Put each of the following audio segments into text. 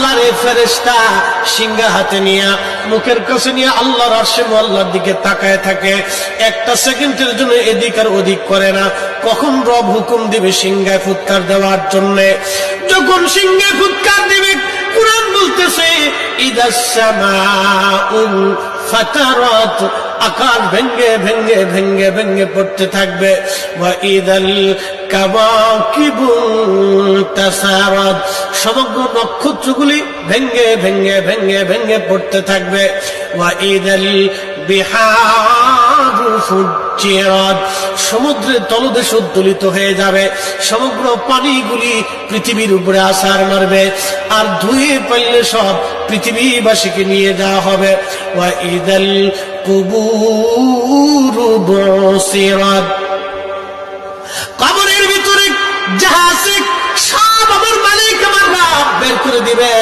আল্লাহর এই ফেরেশতা সিংহা হাতে নিয়ে মুখের কাছে নিয়ে আল্লাহর আরশে আল্লাহর দিকে তাকায় থাকে। একটা সেকেন্ডের জন্য এদিক আর ওদিক করে না। কখন রব হুকুম দিবে সিংহায় ফুৎকার দেওয়ার জন্য? যখন সিংহায় ফুৎকার দিবে, কোরআন বলতেছে ইদাসামাউল ফাতারাত আকাশ ভেঙ্গে ভেঙ্গে ভেঙ্গে ভেঙ্গে পড়তে থাকবে। সমগ্র নক্ষত্রগুলি ভেঙ্গে ভেঙ্গে ভেঙ্গে ভেঙ্গে পড়তে থাকবে। ইদাল বিহারু। ফুজ্জিরাত সমুদ্রের তলদেশ উদ্দোলিত হয়ে যাবে। সমগ্র পানিগুলি পৃথিবীর উপরে আসার মারবে। আর ধুয়ে সব পৃথিবীবাসীকে নিয়ে যাওয়া হবে। ইদাল কবরের ভিতরে যাহা আছে, সব আমার মালিক আমার বের করে দিবে।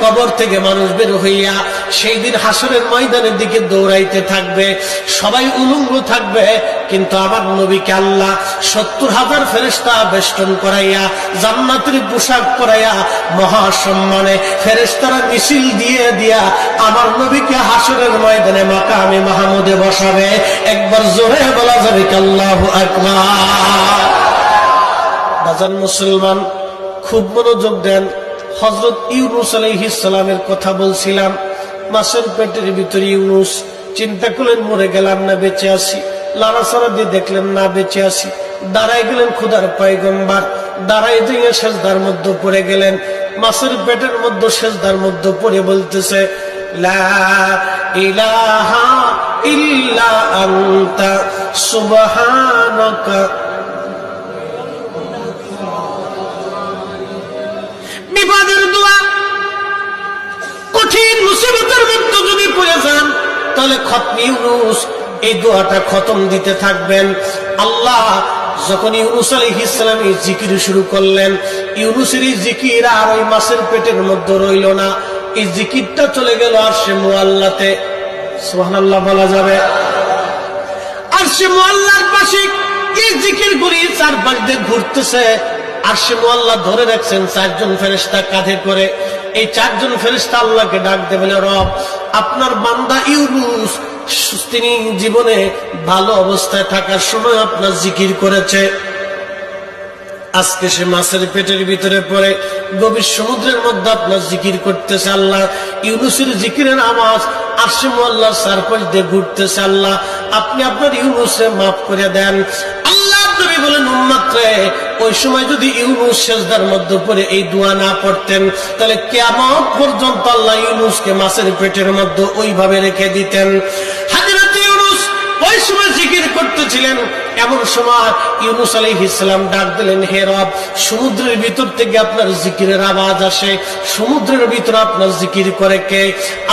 কবর থেকে মানুষ বের হইয়া সেই দিন হাসরের ময়দানের দিকে দৌড়াইতে থাকবে। সবাই উলঙ্গ থাকবে, কিন্তু আমার নবীকে আল্লাহ সত্তর হাজার ফেরেস্তা বেষ্টন করাইয়া, জান্নাতের পোশাক পরাইয়া মহাসম্মানে ফেরেস্তারা মিছিল দিয়ে দিয়া আমার নবীকে হাসরের ময়দানে মাকামে মাহমুদে বসাবে। একবার জোরে বলা যাবে আকবার। বাজান মুসলমান, খুব মনোযোগ দেন। হজরত ইউনুস আলহিসামের কথা বলছিলাম। মাসের পেটের ভিতরে ইউনুস চিন্তা করলেন, মরে গেলাম না, বেঁচে আসি লাড়াছাড়া দিয়ে দেখলেন, না, বেঁচে আসি দাঁড়াই গেলেন খুদার পাইগম্বার দাঁড়াই দিয়ে শেষদার মধ্যে পড়ে গেলেন। মাসের পেটের মধ্যে শেষদার মধ্যে পড়ে বলতেছে বিপদের দোয়া মুসিবতের মধ্যে যদি পড়ে যান, তাহলে খতমি ইউনুস, এই দোয়াটা খতম দিতে থাকবেন। আল্লাহ যখন ইউনুস আলী ইসলাম এই জিকির শুরু করলেন, ইউনুসের এই জিকির আর ওই মাসের পেটের মধ্যে রইল না। এই জিকিরটা চলে গেল আর সে মোয়াল্লাতে সোহান আল্লাহ বলা যাবে। আর সে মোয়াল্লার পাশে এই জিকির গুলি চারপাশ দিয়ে ঘুরতেছে? আর সে মোয়াল্লা ধরে রাখছেন, চারজন ফেরেস্তা কাঁধে করে। এই চারজন ফেরেস্তা আল্লাহকে ডাক দেবেন রব, আপনার বান্দা ইউনুস, তিনি জীবনে ভালো অবস্থায় থাকার সময় আপনার জিকির করেছে। আজকে সে মাছের পেটের ভিতরে পড়ে, গভীর সমুদ্রের মধ্যে আপনার জিকির করতেছে আল্লাহ। ইউনুসের জিকিরের আওয়াজ আর সে মোল্লার চারপাশ দিয়ে ঘুরতেছে আল্লাহ। আপনি আপনার ইউনুসে মাফ করে দেন। আল্লাহ বলেন, উম্মাত্রে ওই সময় যদি ইউনুস শেষদার মধ্যে পড়ে এই দোয়া না পড়তেন, তাহলে কেমন পর্যন্ত আল্লাহ ইউনুসকে মাছের পেটের মধ্যে ওইভাবে রেখে দিতেন। ওই সময় জিকির করতেছিলেন। এমন সময় ইউনুস আলী ইসলাম ডাক দিলেন, হে রব, সমুদ্রের ভিতর থেকে আপনার জিকিরের আওয়াজ আসে। সমুদ্রের ভিতরে আপনার জিকির করে কে?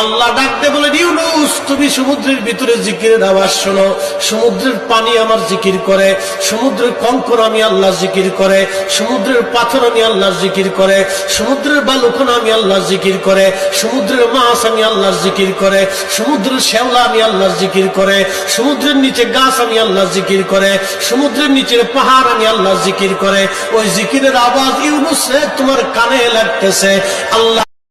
আল্লাহ ডাকতে বলেন, ইউনুস, তুমি সমুদ্রের ভিতরে জিকিরের আওয়াজ শোনো। সমুদ্রের পানি আমার জিকির করে, সমুদ্রের কঙ্কর আমি আল্লাহ জিকির করে, সমুদ্রের পাথর আমি আল্লাহ জিকির করে, সমুদ্রের বালুকন আমি আল্লাহ জিকির করে, সমুদ্রের মাছ আমি আল্লাহ জিকির করে, সমুদ্রের শ্যাওলা আমি আল্লাহ জিকির করে, সমুদ্রের নিচে গাছ আমি আল্লাহ জিকির করে সমুদ্রের নিচের পাহাড় আমি আল্লাহ জিকির করে। ওই জিকিরের আওয়াজ ইউনুসে তোমার কানে লাগতেছে। আল্লাহ